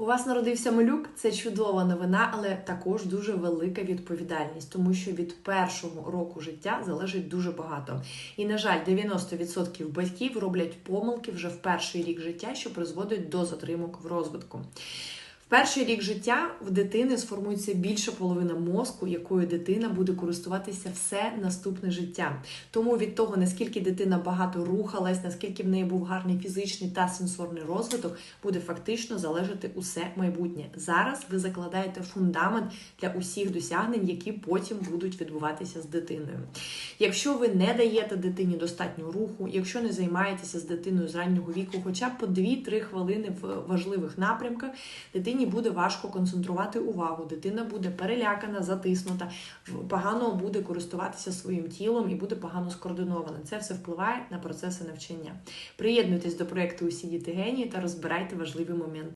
У вас народився малюк, це чудова новина, але також дуже велика відповідальність, тому що від першого року життя залежить дуже багато. І, на жаль, 90% батьків роблять помилки вже в перший рік життя, що призводить до затримок в розвитку. Перший рік життя в дитини сформується більша половина мозку, якою дитина буде користуватися все наступне життя. Тому від того, наскільки дитина багато рухалась, наскільки в неї був гарний фізичний та сенсорний розвиток, буде фактично залежати усе майбутнє. Зараз ви закладаєте фундамент для усіх досягнень, які потім будуть відбуватися з дитиною. Якщо ви не даєте дитині достатньо руху, якщо не займаєтеся з дитиною з раннього віку, хоча б по 2-3 хвилини в важливих напрямках, дитині буде важко концентрувати увагу, дитина буде перелякана, затиснута, погано буде користуватися своїм тілом і буде погано скоординована. Це все впливає на процеси навчання. Приєднуйтесь до проєкту Усі діти генії та розбирайте важливі моменти.